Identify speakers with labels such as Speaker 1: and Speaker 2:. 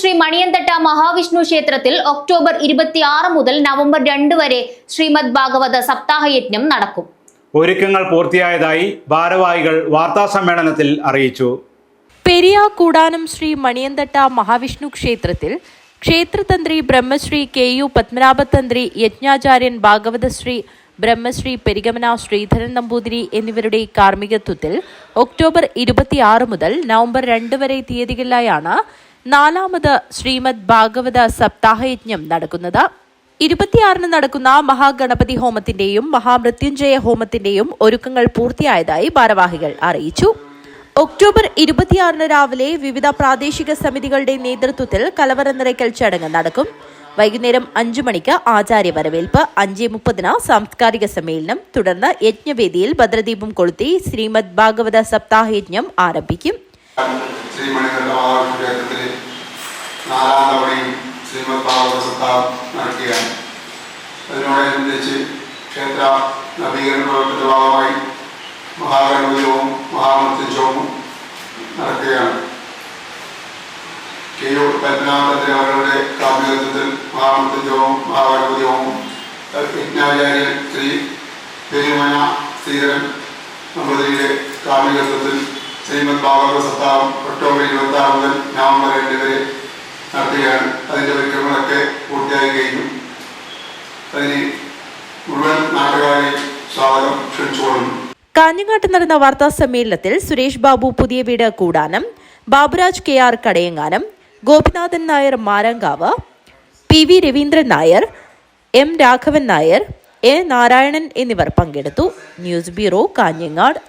Speaker 1: ശ്രീ മണിയന്തട്ട മഹാവിഷ്ണു ക്ഷേത്രത്തിൽ ഒക്ടോബർ ഇരുപത്തിയാറ് മുതൽ നവംബർ രണ്ട് വരെ ശ്രീമദ് ഭാഗവത സപ്താഹയജ്ഞം നടക്കും.
Speaker 2: ഒരുക്കങ്ങൾ പൂർത്തിയായതായി ഭാരവാഹികൾ വാർത്താ സമ്മേളനത്തിൽ അറിയിച്ചു.
Speaker 3: പെരിയ കൂടാനം ശ്രീ മണിയന്തട്ട മഹാവിഷ്ണു ക്ഷേത്രത്തിൽ ക്ഷേത്രതന്ത്രി ബ്രഹ്മശ്രീ കെ യു പത്മനാഭതന്ത്രി യജ്ഞാചാര്യൻ ഭാഗവതശ്രീ ബ്രഹ്മശ്രീ പെരിഗമന ശ്രീധരൻ നമ്പൂതിരി എന്നിവരുടെ കാർമ്മികത്വത്തിൽ ഒക്ടോബർ ഇരുപത്തിയാറ് മുതൽ നവംബർ രണ്ട് വരെ തീയതികളിലായാണ് നാലാമത് ശ്രീമദ് ഭാഗവത സപ്താഹയജ്ഞം നടക്കുന്നത്. ഇരുപത്തിയാറിന് നടക്കുന്ന മഹാഗണപതി ഹോമത്തിന്റെയും മഹാമൃത്യുഞ്ജയ ഹോമത്തിന്റെയും ഒരുക്കങ്ങൾ പൂർത്തിയായതായി ഭാരവാഹികൾ അറിയിച്ചു. ഒക്ടോബർ ഇരുപത്തിയാറിന് രാവിലെ വിവിധ പ്രാദേശിക സമിതികളുടെ നേതൃത്വത്തിൽ കലവറ നിറയ്ക്കൽ ചടങ്ങ് നടക്കും. വൈകുന്നേരം അഞ്ചു മണിക്ക് ആചാര്യ വരവേൽപ്പ് അഞ്ച് മുപ്പതിന് സാംസ്കാരിക സമ്മേളനം തുടർന്ന് യജ്ഞവേദിയിൽ ഭദ്രദീപം കൊളുത്തി ശ്രീമദ് ഭാഗവത സപ്താഹയജ്ഞം ആരംഭിക്കും.
Speaker 4: നാലാം തവണയും ശ്രീമദ് ഭാഗവത സപ്താഹം നടക്കുകയാണ്. അതിനോടനുബന്ധിച്ച് ക്ഷേത്ര നവീകരണ പ്രവർത്തനത്തിന്റെ ഭാഗമായി മഹാഗണപതിയവും മഹാമൃത്യുജവും നടക്കുകയാണ്. കെ യു പത്മനാഭന്റെ അവരുടെ കാമ്യത്വത്തിൽ മഹാമൃത്യുജവും മഹാഗണപതിയവും യജ്ഞാചാര്യൻ ശ്രീ പെരുമന ശ്രീധരൻ നമ്പതിയുടെ കാമ്യത്വത്തിൽ ശ്രീമദ് ഭാഗവത സപ്താഹം ഒക്ടോബർ ഇരുപത്തി ആറ് മുതൽ നവംബർ രണ്ട് വരെ നടത്തുകയാണ്. അതിന്റെ ഒരുക്കങ്ങളൊക്കെ പൂർത്തിയായി കഴിഞ്ഞു. അതിന് മുഴുവൻ നാട്ടുകാരെയും സ്വാഗതം ക്ഷണിച്ചുകൊള്ളുന്നു.
Speaker 3: കാഞ്ഞങ്ങാട്ട് നടന്ന വാർത്താ സമ്മേളനത്തിൽ സുരേഷ് ബാബു പുതിയ വീട് Koodanam Baburaj K R Kadayanganam Gopinathan Nair Marankavu P V Raveendran Nair M Raghavan Nair A Narayanan എന്നിവർ പങ്കെടുത്തു. News bureau Kanhangad.